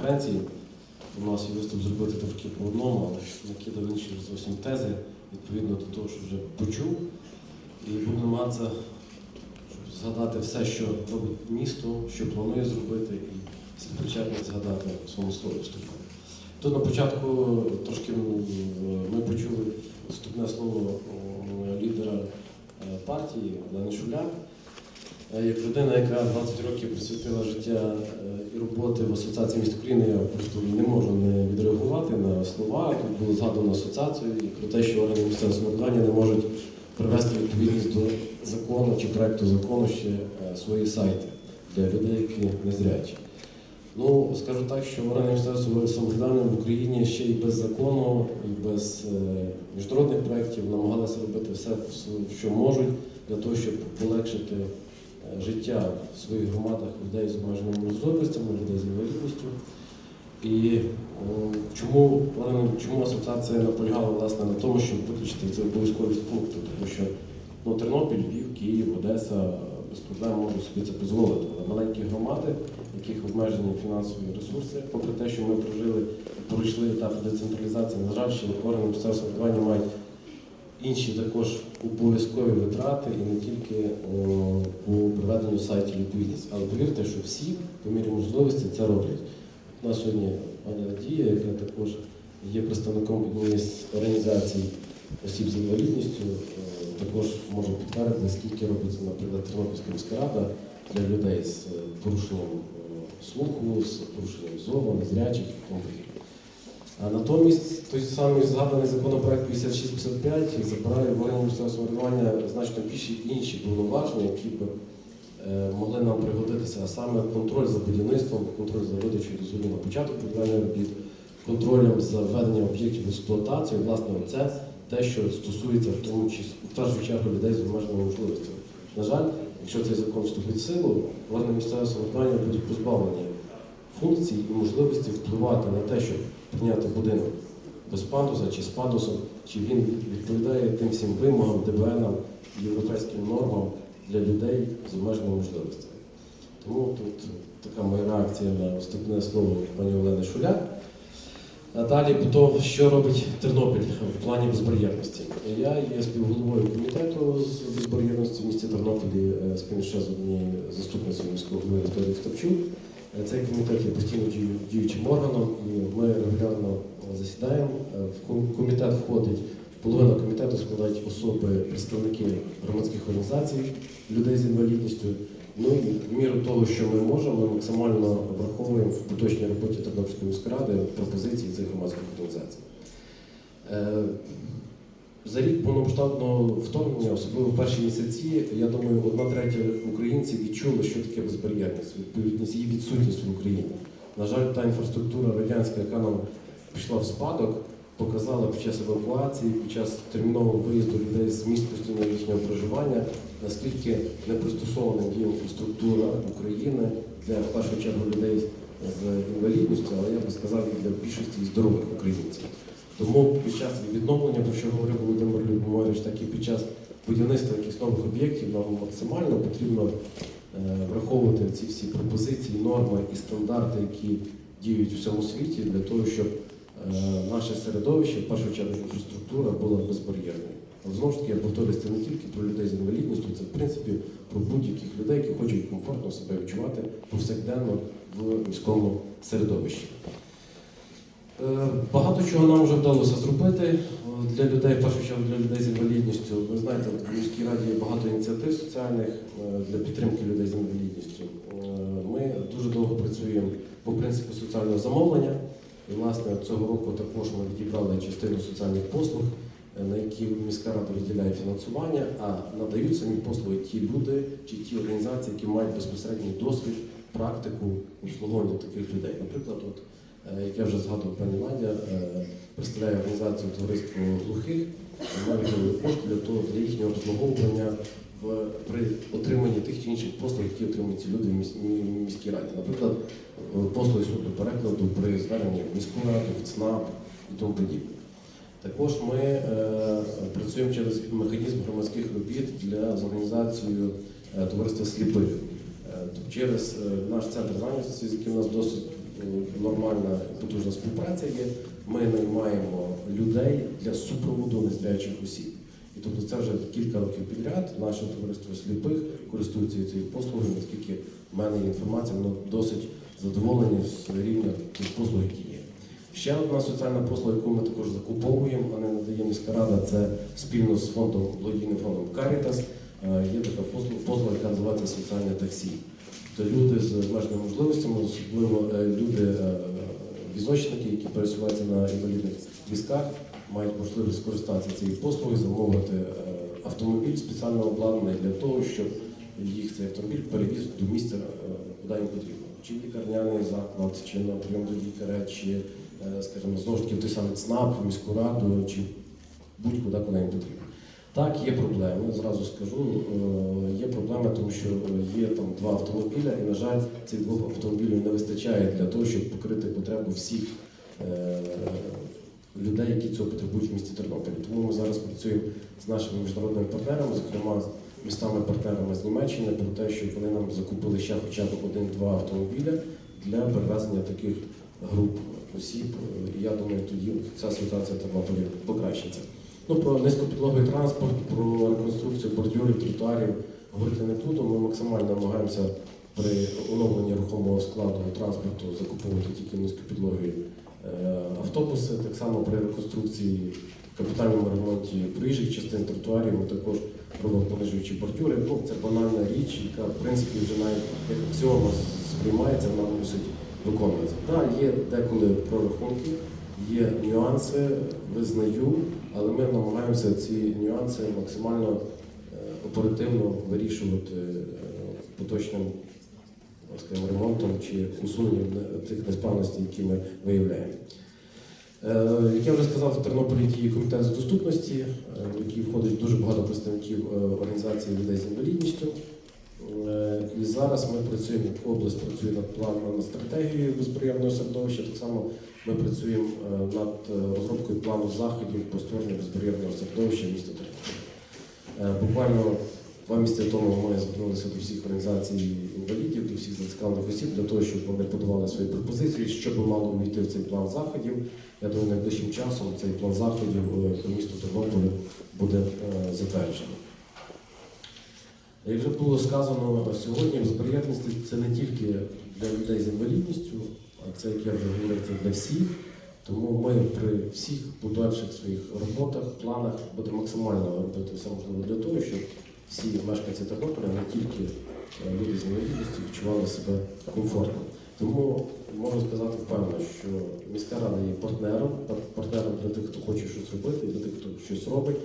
конференції. У нас є виступ зробити трошки по одному, але накидав інші зовсім тези, відповідно до того, що вже почув. І буду намагатися згадати все, що робить місто, що планує зробити, і всіх причетних згадати в своєму слові вступу. Тут на початку трошки ми почули вступне слово лідера е, партії Олени Шуляк. Е, Як людина, яка 20 років присвятила життя е, і роботи в Асоціації міст України, я просто не можу не відреагувати на слова. Тут було згадано асоціацію і про те, що органи місцевого самоврядування не можуть привести відповідність до закону чи проекту закону ще е, свої сайти для людей, які незрячі. Ну, скажу так, що органи місцевого самоврядування в Україні ще і без закону, і без міжнародних проєктів намагалися робити все, що можуть для того, щоб полегшити життя в своїх громадах людей з обмеженими можливостями, людей з інвалідністю. І о, чому, чому асоціація наполягала власне на тому, щоб виключити цей обов'язковий пункт, тому що ну, Тернопіль, Львів, Київ, Одеса без проблем можуть собі це дозволити. Але маленькі громади, в яких обмежені фінансові ресурси, попри те, що ми прожили пройшли етап децентралізації, на жаль, ще органи місцевого самоврядування мають інші також обов'язкові витрати і не тільки о, по проведенню сайтів відповідність. Але повірте, що всі по мірі можливості це роблять. У нас сьогодні пані Надія, яка також є представником однієї з організацій осіб з інвалідністю, е, також може підтвердити, скільки робиться, наприклад, Тернопільська міська рада для людей з е, порушенням е, слуху, з порушенням зору, незрячих і тому подібне. Натомість той самий згаданий законопроект 5655 забирає органів місцевого самоврядування значно більші інші повноваження, які б е, могли нам пригодитися, а саме контроль за будівництвом, контроль за видачею дозволів на початок будівельних робіт, контролем за введенням об'єктів в експлуатацію. Власне, це те, що стосується в тому числі в першу чергу людей з обмеженими можливостями. На жаль, якщо цей закон вступить в силу, органи місцевого самоврядування будуть позбавлені функцій і можливості впливати на те, щоб прийняти будинок без пандуса чи з пандусом, чи він відповідає тим всім вимогам, ДБНам, європейським нормам для людей з обмеженими можливостями. Тому тут така моя реакція на вступне слово пані Олени Шуляк. А далі того, що робить Тернопіль в плані безбар'єрності. Я є співголовою комітету з безбар'єрності в місті Тернополі е, спільно з однією заступницею міського голови Вікторією Стопчук. Е, Цей комітет є постійно діючим органом, і ми регулярно засідаємо. Е, В комітет входить половина комітету складають особи, представники громадських організацій, людей з інвалідністю. Ну і в міру того, що ми можемо, ми максимально враховуємо в поточній роботі Тернопільської міської ради пропозиції цих громадських організацій. За рік повномасштабного вторгнення, особливо в перші місяці, я думаю, одна третя українців відчули, що таке безбар'єрність, відповідність її відсутність в Україні. На жаль, та інфраструктура радянська, яка нам пішла в спадок, показала під час евакуації, під час термінового виїзду людей з місць постійного їхнього проживання, наскільки не пристосованим є інфраструктура України для в першу чергу людей з інвалідністю, але я би сказав і для більшості здорових українців. Тому під час відновлення, про що говорив Володимир Любомирович, так і під час будівництва якихось нових об'єктів нам максимально потрібно е, враховувати ці всі пропозиції, норми і стандарти, які діють у всьому світі, для того, щоб е, наше середовище, в першу чергу інфраструктура, була безбар'єрною. Але знову ж таки, я повторюсь, це не тільки про людей з інвалідністю, це в принципі про будь-яких людей, які хочуть комфортно себе відчувати повсякденно в міському середовищі. Е, Багато чого нам вже вдалося зробити е, для людей, в першу чергу для людей з інвалідністю. Ви знаєте, в міській раді є багато ініціатив соціальних е, для підтримки людей з інвалідністю. Ми дуже довго працюємо по принципу соціального замовлення. І, власне, цього року також ми відібрали частину соціальних послуг, на які міська рада виділяє фінансування, а надають самі послуги ті люди чи ті організації, які мають безпосередній досвід, практику обслуговування таких людей. Наприклад, от як я вже згадував пані Надя, е, представляє організацію товариство глухих, ми кошти для того, для їхнього обслуговування в, при отриманні тих чи інших послуг, які отримують ці люди в міс- міській раді. Наприклад, е, послуги суду перекладу при зверненні в міську раду, в ЦНАП і тому подібне. Також ми е, працюємо через механізм громадських робіт для з організацією е, товариства сліпих. Е, через е, наш центр зайнятості, з яким у нас досить е, нормальна потужна співпраця є. Ми наймаємо людей для супроводу незрячих осіб. І тобто це вже кілька років підряд. Наше товариство сліпих користується цією послугою, наскільки в мене є інформація, воно досить задоволені з рівня тих послуг, які є. Ще одна соціальна послуга, яку ми також закуповуємо, а не надає міська рада, це спільно з фондом благодійним фондом Caritas. е, Є така послуга, яка називається соціальне таксі. Тобто люди з обмеженими можливостями, особливо е, люди е, візочники, які пересуваються на інвалідних візках, мають можливість скористатися цією послугою, замовити е, автомобіль спеціально обладнаний для того, щоб їх цей автомобіль перевіз до місця, куди їм потрібно. Чи лікарняний заклад, чи на прийом до лікаря, чи, скажімо, знову ж таки в той самий ЦНАП, в міську раду, чи будь-куди, куди їм потрібно. Так, є проблеми, зразу скажу. е, Є проблеми, тому що є там два автомобіля, і, на жаль, цих двох автомобілів не вистачає для того, щоб покрити потребу всіх е, людей, які цього потребують в місті Тернополі. Тому ми зараз працюємо з нашими міжнародними партнерами, зокрема з містами-партнерами з Німеччини, про те, щоб вони нам закупили ще хоча б один-два автомобіля для перевезення таких груп осіб. І я думаю, тоді ця ситуація в Тернополі покращиться. Ну, про низькопідлоговий транспорт, про реконструкцію бордюрів, тротуарів говорити не буду. Ми максимально намагаємося при оновленні рухомого складу транспорту закуповувати тільки низькопідлогові е, автобуси. Так само при реконструкції, капітальному ремонті проїжджих частин тротуарів ми також робимо понижуючі бордюри. Ну, це банальна річ, яка в принципі вже навіть як аксіома сприймається, вона мусить виконуватися. Так, є деколи прорахунки, є нюанси, визнаю, але ми намагаємося ці нюанси максимально е, оперативно вирішувати е, поточним скажімо, ремонтом чи усуненням не- тих несправностей, які ми виявляємо. Е, Як я вже сказав, в Тернополі діє комітет з доступності, е, в який входить дуже багато представників е, організації людей з інвалідністю. Е, І зараз ми працюємо, область працює над планом над стратегією безбар'єрного середовища. Так само ми працюємо е, над е, розробкою плану заходів по створенню безбар'єрного середовища міста Тернополя. Е, Буквально два місяці тому ми звернулися до всіх організацій інвалідів, до всіх зацікавлених осіб для того, щоб вони подавали свої пропозиції, що би мало увійти в цей план заходів. Я думаю, найближчим часом цей план заходів по місту Тернополю буде затверджений. Як вже було сказано сьогодні, безбар'єрність це не тільки для людей з інвалідністю, а це, як я вже говорив, це для всіх. Тому ми при всіх подальших своїх роботах, планах будемо максимально робити все можливе для того, щоб всі мешканці Тернополя, не тільки е, люди з інвалідністю, відчували себе комфортно. Тому можу сказати впевнено, що міська рада є партнером, партнером для тих, хто хоче щось робити, для тих, хто щось робить,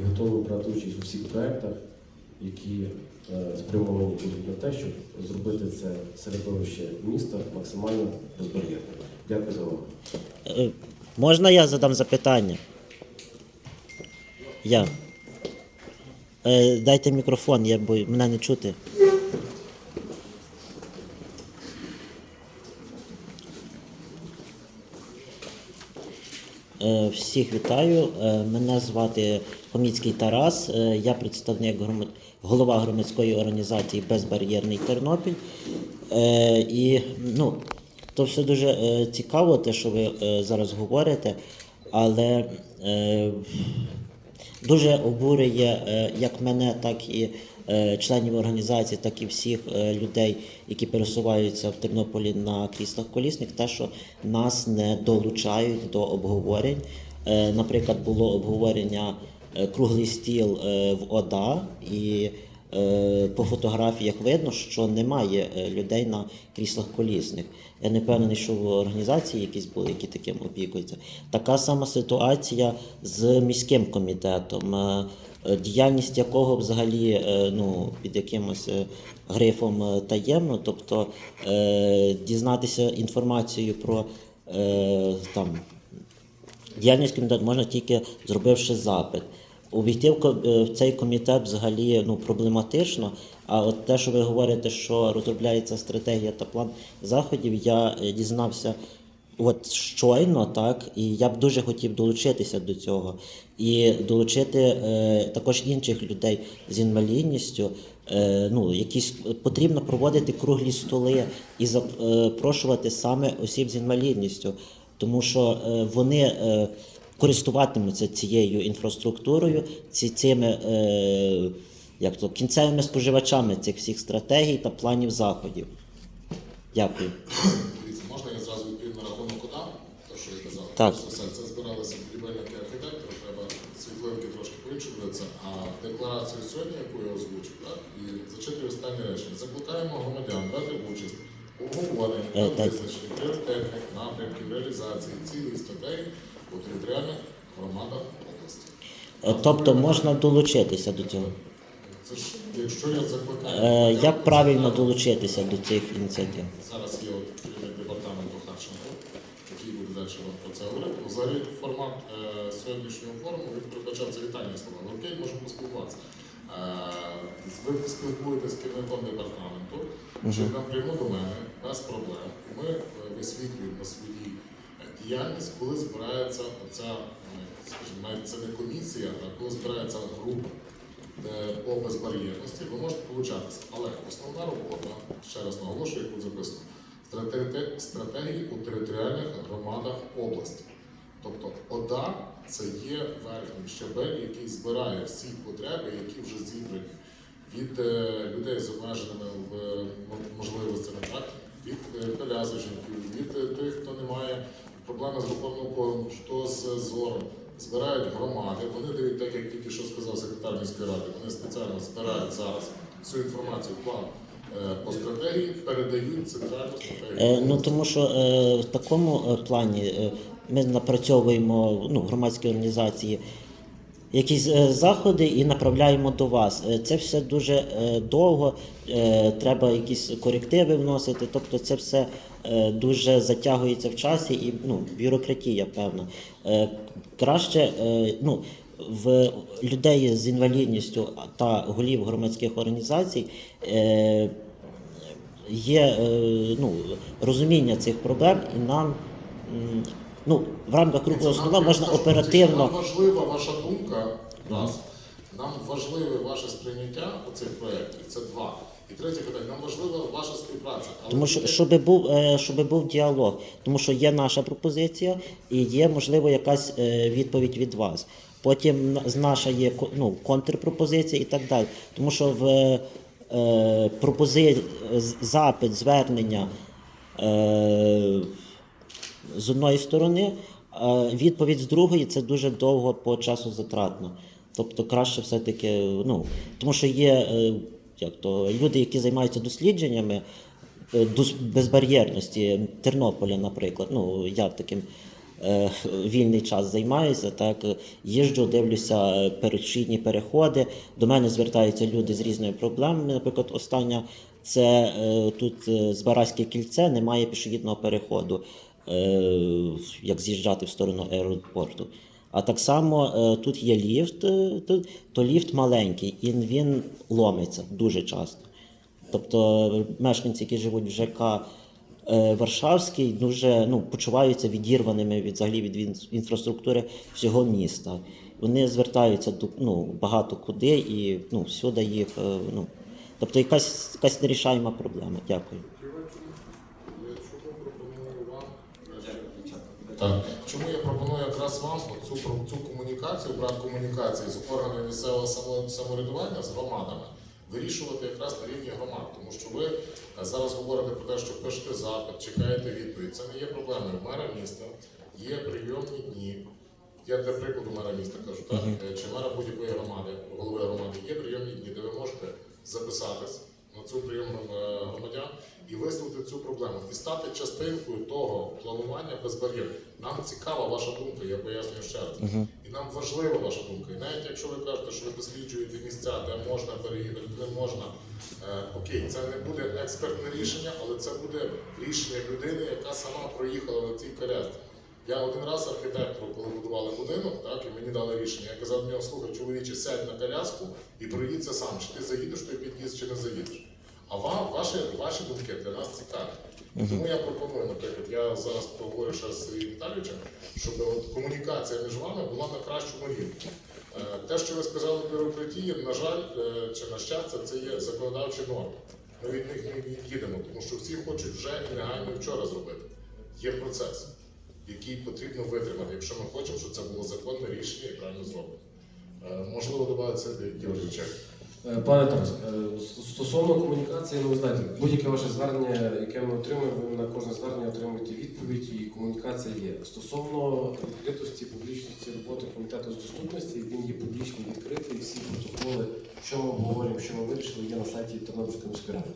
і готовий брати участь у всіх проєктах, які е, спрямовані будуть на те, щоб зробити це середовище міста максимально безбар'єрним. Дякую за увагу. Е, Можна я задам запитання? Я. Е, дайте мікрофон, я, бо мене не чути. Всіх вітаю. Е, Мене звати Хоміцький Тарас. Е, Я представник голова громадської організації Безбар'єрний Тернопіль. Е, І ну, то все дуже е, цікаво, те, що ви е, зараз говорите, але е, дуже обурює е, як мене, так і е, членів організації, так і всіх е, людей, які пересуваються в Тернополі на кріслах колісних, те, що нас не долучають до обговорень. Е, Наприклад, було обговорення е, круглий стіл е, в ОДА і. Е, По фотографіях видно, що немає е, людей на кріслах колісних. Я не впевнений, що в організації якісь були, які таким опікуються. Така сама ситуація з міським комітетом, е, е, діяльність якого взагалі е, ну, під якимось е, грифом е, таємно, тобто е, дізнатися інформацію про е, там, діяльність комітету можна тільки зробивши запит. Увійти в е, цей комітет взагалі ну, проблематично. А от те, що ви говорите, що розробляється стратегія та план заходів, я е, дізнався от щойно, так, і я б дуже хотів долучитися до цього. І долучити е, також інших людей з інвалідністю. Е, ну, якісь потрібно проводити круглі столи і запрошувати саме осіб з інвалідністю, тому що е, вони е, користуватимуться цією інфраструктурою, ці, цими е, як то, кінцевими споживачами цих всіх стратегій та планів заходів. Дякую. Дивіться, можна я зразу відповім на рахунок кода, те, що ви казали? Так. Перш за все, це збиралися будівельники архітектори, треба світлинки трошки по-іншому дивитися, а декларацію сьогодні, яку я озвучив, так, і зачитую останнє речення. Закликаємо громадян брати участь у обговоренні та визначенні пріоритетних напрямків реалізації цілей стратегій у територіальних громадах області. Тобто можна долучитися до цього. Це ж, якщо я закликаю... Е, Як правильно долучитися до цих ініціатив? Зараз є от керівник департаменту Харченко, який буде далі вам про це говорити. Ну, Взагалі формат е, сьогоднішнього форуму він передбачав це вітальні слова. Але окей, можемо поспілкуватися. Е, ви спілкуєтесь з керівником департаменту, чи напряму до мене, без проблем. Ми е, висвітлюємо е, діяльність, коли збирається оця, е, скажімо, це не комісія, а коли збирається група по безбар'єрності, ви можете долучатися. Але основна робота, ще раз наголошую, як тут записано, стратегії у територіальних громадах області. Тобто ОДА це є верхній щабель, який збирає всі потреби, які вже зібрані від е, людей з обмеженими е, можливостями, так? від е, колясочників, від тих, хто не має проблеми з рухомим опором, хто з зором. Збирають громади, вони дають, так як тільки що сказав секретар міської ради, вони спеціально збирають зараз всю інформацію, план по стратегії, передають центральну стратегію. Е, Ну тому що е, в такому е, плані е, ми напрацьовуємо ну, громадські організації якісь е, заходи і направляємо до вас. Е, Це все дуже е, довго, е, треба якісь корективи вносити. Тобто це все е, дуже затягується в часі і ну, бюрократія певна. Е, Краще е, ну, в людей з інвалідністю та голів громадських організацій. Є е, ну, розуміння цих проблем, і нам ну, в рамках круглого стола можна оперативно. Нам важлива ваша думка, раз. Нам важливе ваше сприйняття оцих проєктів. Це два. І третє питання, нам важлива ваша співпраця. Але Тому що щоб був, е, щоб був діалог, тому що є наша пропозиція і є, можливо, якась е, відповідь від вас. Потім з наша є ну, контрпропозиція і так далі. Тому що в пропози... запит, звернення е, з одної сторони, а відповідь з другої це дуже довго по часу затратно. Тобто краще все-таки, ну, тому що є е, як то, люди, які займаються дослідженнями е, безбар'єрності Тернополя, наприклад. Ну, я таким е, вільний час займаюся, так, е, їжджу, дивлюся е, переходи. До мене звертаються люди з різними проблемами. Наприклад, остання це е, тут е, Збаразьке кільце, немає пішохідного переходу, е, як з'їжджати в сторону аеропорту. А так само е, тут є ліфт, е, то, ліфт маленький, і він ломиться дуже часто. Тобто е, мешканці, які живуть в ЖК е, Варшавський, дуже ну, почуваються відірваними від взагалі від інфраструктури всього міста. Вони звертаються до ну, багато куди і ну, всюди їх. е, Ну, тобто якась, якась нерішаєма проблема. Дякую. Так. Чому я пропоную якраз вам цю цю комунікацію, брат комунікації з органами місцевого самоврядування з громадами вирішувати якраз на рівні громад, тому що ви е, зараз говорите про те, що пишете запит, чекаєте відповідь. Це не є проблемою. Мера міста є прийомні дні. Я для прикладу мера міста кажу, так е, чи мера будь-якої громади, голови громади, є прийомні дні, де ви можете записатись на цю прийомну е, громадян і висловити цю проблему і стати частинкою того планування без бар'єр. Нам цікава ваша думка, я пояснюю ще раз. І нам важлива ваша думка. І навіть якщо ви кажете, що ви досліджуєте місця, де можна переїхати, не можна. Е, окей, це не буде експертне рішення, але це буде рішення людини, яка сама проїхала на цій колясці. Я один раз архітектору, коли будували будинок, так, і мені дали рішення, я казав нього, слухай, чоловіче, сядь на коляску і проїдься сам, чи ти заїдеш той під'їзд, чи не заїдеш. А вам ваші, ваші думки для нас цікаві. І Тому я пропоную, наприклад, я зараз поговорю ще з Сергієм Віталійовичем, щоб от комунікація між вами була на кращому рівні. Е, Те, що ви сказали бюрократії, на жаль, е, чи на щастя, це є законодавчі норми. Ми від них не від'їдемо, тому що всі хочуть вже і негайно вчора зробити. Є процес, який потрібно витримати, якщо ми хочемо, щоб це було законне рішення і правильно зроблено. Е, Можливо, це Чек. Е, Пане Тарас, е, стосовно комунікації, ну ви знаєте, будь-яке ваше звернення, яке ми отримуємо, ви на кожне звернення отримуєте відповідь і комунікація є. Стосовно відкритості, публічності роботи комітету з доступності, він є публічний, відкритий, всі протоколи, що ми обговорюємо, що ми вирішили, є на сайті Тернопільської міської ради.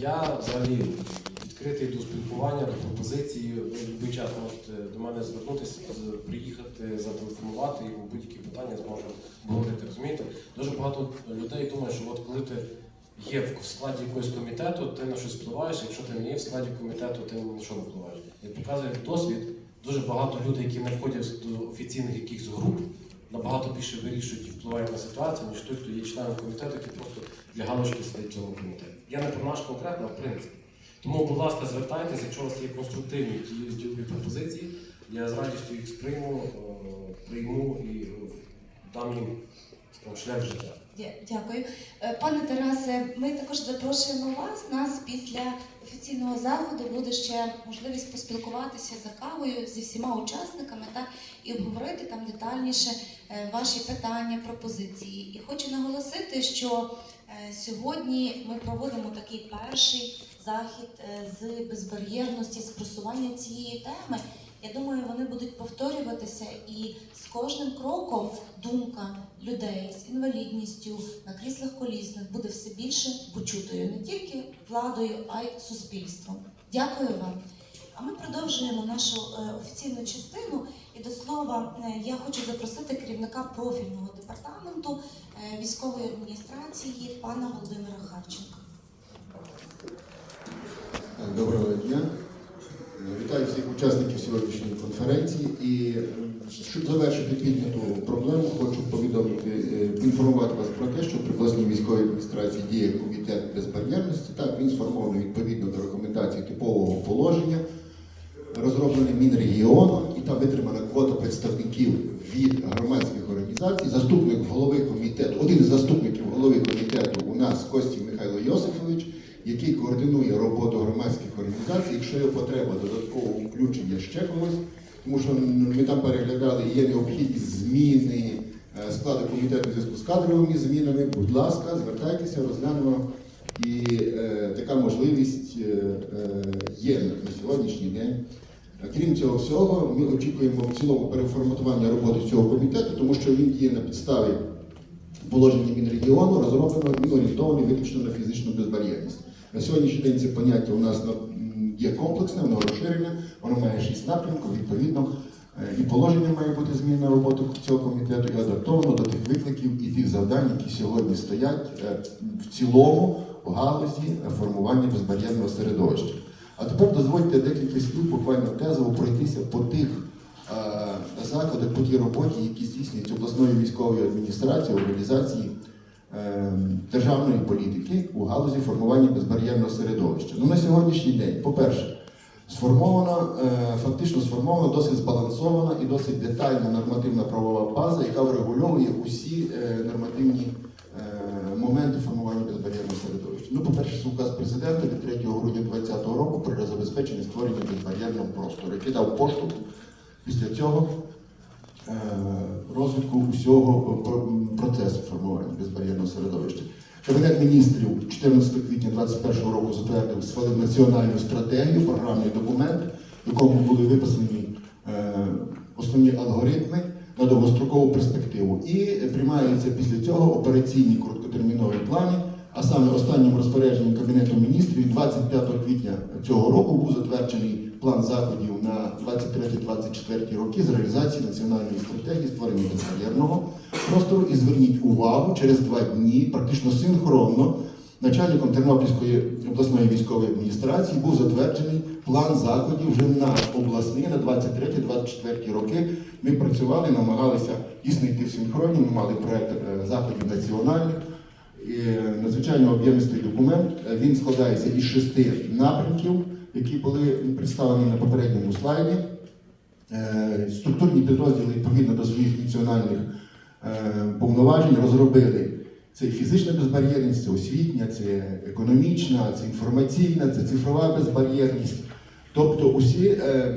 Я взагалі відкритий до спілкування, до в будь-який час можете до мене звернутися, приїхати, зателефонувати і будь-які питання зможемо говорити. Розумієте? Дуже багато людей думають, що от коли ти є в складі якогось комітету, ти на щось впливаєш, якщо ти не є в складі комітету, ти на що не впливаєш. Як показує досвід, дуже багато людей, які не входять до офіційних якихось груп, набагато більше вирішують і впливають на ситуацію, ніж той, хто є членом комітету, який просто для галочки сидить в цьому комітеті. Я не про наш конкретно, а в принципі. Тому, будь ласка, звертайтеся, якщо у вас є конструктивні ділові пропозиції, я з радістю їх сприйму, е, прийму і е, дам їм шлях життя. Дякую. Е, Пане Тарасе, ми також запрошуємо вас. Нас після офіційного заходу буде ще можливість поспілкуватися за кавою зі всіма учасниками та і обговорити там детальніше ваші питання, пропозиції. І хочу наголосити, що сьогодні ми проводимо такий перший захід е, з безбар'єрності, з просування цієї теми. Я думаю, вони будуть повторюватися і з кожним кроком думка людей з інвалідністю на кріслах колісних буде все більше почутою не тільки владою, а й суспільством. Дякую вам. А ми продовжуємо нашу е, офіційну частину. І до слова, е, я хочу запросити керівника профільного департаменту військової адміністрації пана Володимира Харченка. Доброго дня. Вітаю всіх учасників сьогоднішньої конференції. І е, щоб завершити підняту проблему, хочу повідомити, е, інформувати вас про те, що при обласній військовій адміністрації діє комітет безбар'єрності. Так, він сформований відповідно до рекомендацій типового положення, розроблений Мінрегіону, і там витримана квота представників від громадських організацій. Заступник голови комітету, один із заступників голови комітету у нас Костій Михайло Йосифович, який координує роботу громадських організацій. Якщо є потреба додаткового включення ще когось, тому що ми там переглядали є необхідність зміни е, складу комітету зв'язку з кадровими змінами. Будь ласка, звертайтеся, розглянемо. І е, така можливість е, е, є на сьогоднішній день. Е, Крім цього всього, ми очікуємо в цілому переформатування роботи цього комітету, тому що він діє на підставі положення Мінрегіону, розроблено він орієнтований виключно на фізичну безбар'єрність. На сьогоднішній день це поняття у нас м, є комплексне, воно розширене, воно має шість напрямків, відповідно. е, І положення має бути змінено роботи цього комітету і адаптовано до тих викликів і тих завдань, які сьогодні стоять е, в цілому в галузі формування безбар'єрного середовища. А тепер дозвольте декілька слів буквально тезово пройтися по тих е, заходах, по тій роботі, які здійснюють обласною військовою адміністрацією е, державної політики у галузі формування безбар'єрного середовища. Ну, на сьогоднішній день, по-перше, сформована, е, фактично сформована досить збалансована і досить детальна нормативна правова база, яка врегульовує усі е, нормативні е, моменти формування безбар'єрного середовища. Ну, по-перше, це указ президента від 3 грудня 2020 року про забезпечення створення безбар'єрного простору, який дав поштовх після цього розвитку усього про- процесу формування безбар'єрного середовища. Кабінет міністрів 14 квітня 2021 року затвердив свою національну стратегію, програмний документ, в якому були виписані е, основні алгоритми на довгострокову перспективу. І приймаються після цього операційні короткотермінові плани. А саме останнім розпорядженням Кабінету міністрів 25 квітня цього року був затверджений план заходів на 23-24 роки з реалізації національної стратегії створення безбар'єрного простору. І зверніть увагу, через два дні, практично синхронно, начальником Тернопільської обласної військової адміністрації був затверджений план заходів вже наш обласний на 23-24 роки. Ми працювали, намагалися дійсно йти в синхроні. Ми мали проект е, заходів національних. е, надзвичайно об'ємистий документ. Е, Він складається із шести напрямків, які були представлені на попередньому слайді. Е, Структурні підрозділи відповідно до своїх функціональних е, повноважень розробили це і фізична безбар'єрність, це освітня, це економічна, це інформаційна, це цифрова безбар'єрність. Тобто усі е,